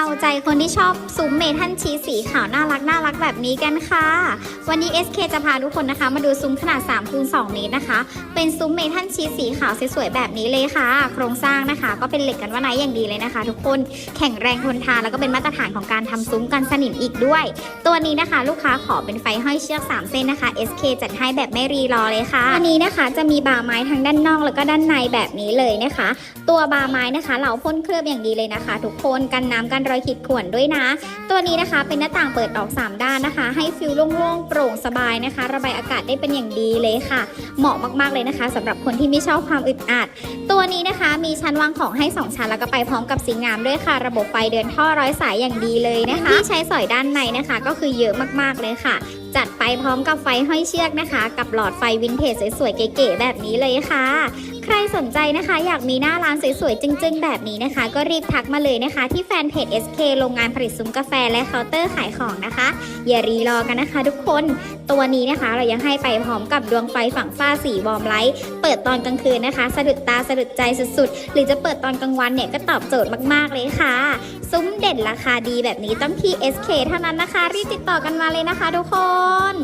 เอาใจคนที่ชอบซุ้มเมทัลชีสสีขาวน่ารักน่ารักแบบนี้กันค่ะ วันนี้ SK จะพาทุกคนนะคะ มาดูซุ้มขนาด3คูณ2เมตรนะคะ เป็นซุ้มเมทัลชีสสีขาวสวยๆแบบนี้เลยค่ะ โครงสร้างนะคะ ก็เป็นเหล็กกันว่าไนอย่างดีเลยนะคะ ทุกคนแข็งแรงทนทานแล้วก็เป็นมาตรฐานของการทำซุ้มกันสนิมอีกด้วย ตัวนี้นะคะ ลูกค้าขอเป็นไฟห้อยเชือก 3 เส้นนะคะ SK จัดให้แบบไม่รีรอเลยค่ะอันนี้นะคะจะมีบาร์ไม้ทั้งด้านนอกแล้วก็ด้านในแบบนี้เลยนะคะ ตัวบาร์ไม้นะคะ เราพ่นเคลือบอย่างดีเลยนะคะ ทุกคนกันน้ำกันรอยขีดข่วนด้วยนะ ตัวนี้นะคะเป็นหน้าต่างเปิดออก 3 ด้านนะคะ ให้ฟิลโล่งๆโปร่งสบายนะคะ ระบายอากาศได้เป็นอย่างดีเลยค่ะ เหมาะมากๆเลยนะคะสำหรับคนที่ไม่ชอบความอึดอัด ตัวนี้นะคะมีชั้นวางของให้ 2 ชั้นแล้วก็ไปพร้อมกับสีงามด้วยค่ะ ระบบไฟเดินท่อร้อยสายอย่างดีเลยนะคะที่ใช้สอยด้านในนะคะ ก็คือเยอะมากๆเลยค่ะจัดไปพร้อมกับไฟห้อยเชือกนะคะ กับหลอดไฟวินเทจสวยๆเก๋ๆแบบนี้เลยค่ะ ใครสนใจนะคะ อยากมีหน้าร้านสวยๆจึ้งๆ แบบนี้นะคะ ก็รีบทักมาเลยนะคะ ที่แฟนเพจ SK โรงงานผลิตซุ้มกาแฟและเคาน์เตอร์ขายของนะคะ อย่ารีรอกันนะคะ ทุกคนตัวนี้นะคะ เรายังให้ไปพร้อมกับดวงไฟฝั่งฟ้าสีวอมไลท์เปิดตอนกลางคืนนะคะ สะดุดตาสะดุดใจสุดๆ หรือจะเปิดตอนกลางวันเนี่ยก็ตอบโจทย์มากๆเลยค่ะ ซุ้มเด่นราคาดีแบบนี้ต้องที่ SK เท่านั้นนะคะ รีบติดต่อกันมาเลยนะคะ ทุกคนน